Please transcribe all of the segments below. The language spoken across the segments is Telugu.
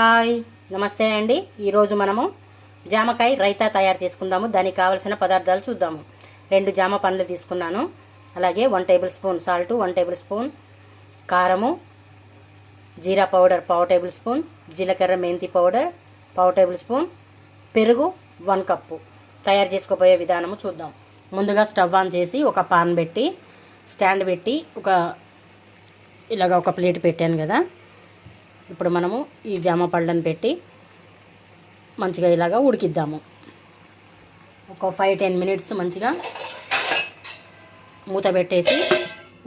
హాయ్ నమస్తే అండి. ఈరోజు మనము జామకాయ రైతా తయారు చేసుకుందాము. దానికి కావలసిన పదార్థాలు చూద్దాము. రెండు జామ పండ్లు తీసుకున్నాను. అలాగే one tablespoon salt one tablespoon కారము జీరా పౌడర్ పావు టేబుల్ స్పూన్ జీలకర్ర మెంతి పౌడర్ పావు టేబుల్ స్పూన్ పెరుగు వన్ కప్పు. తయారు చేసుకోబోయే విధానము చూద్దాం. ముందుగా స్టవ్ ఆన్ చేసి ఒక పాన్ పెట్టి స్టాండ్ పెట్టి ఒక ఇలాగ ఒక ప్లేట్ పెట్టాను కదా. ఇప్పుడు మనము ఈ జామ పళ్ళను పెట్టి మంచిగా ఇలాగా ఉడికిద్దాము. ఒక ఫైవ్ టెన్ మినిట్స్ మంచిగా మూత పెట్టేసి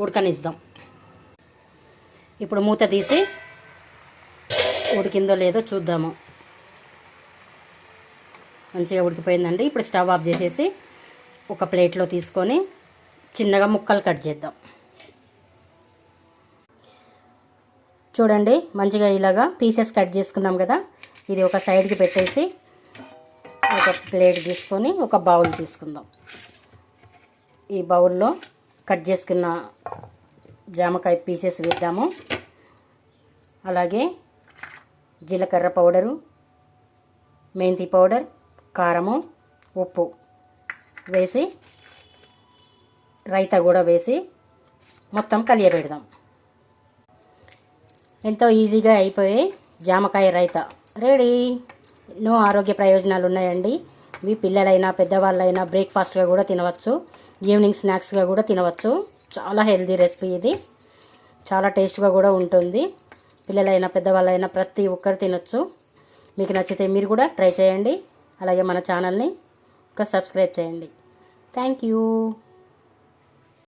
ఉడకనిద్దాం. ఇప్పుడు మూత తీసి ఉడికిందో లేదో చూద్దాము. మంచిగా ఉడికిపోయిందండి. ఇప్పుడు స్టవ్ ఆఫ్ చేసేసి ఒక ప్లేట్లో తీసుకొని చిన్నగా ముక్కలు కట్ చేద్దాం. చూడండి మంచిగా ఇలాగా పీసెస్ కట్ చేసుకున్నాం కదా. ఇది ఒక సైడ్కి పెట్టేసి ఒక ప్లేట్ తీసుకొని ఒక బౌల్ తీసుకుందాం. ఈ బౌల్లో కట్ చేసుకున్న జామకాయ పీసెస్ వేద్దాము. అలాగే జీలకర్ర పౌడరు మెంతి పౌడర్ కారము ఉప్పు వేసి రైతా కూడా వేసి మొత్తం కలియబెడదాం. ఎంతో ఈజీగా అయిపోయి జామకాయ రైత. రెడీ. ఎన్నో ఆరోగ్య ప్రయోజనాలు ఉన్నాయండి మీ పిల్లలైనా పెద్దవాళ్ళైనా బ్రేక్ఫాస్ట్గా కూడా తినవచ్చు. ఈవినింగ్ స్నాక్స్గా కూడా తినవచ్చు. చాలా హెల్తీ రెసిపీ ఇది. చాలా టేస్ట్గా కూడా ఉంటుంది. పిల్లలైనా పెద్దవాళ్ళైనా ప్రతి ఒక్కరు తినొచ్చు. మీకు నచ్చితే మీరు కూడా ట్రై చేయండి. అలాగే మన ఛానల్ని ఒక సబ్స్క్రైబ్ చేయండి. Thank you.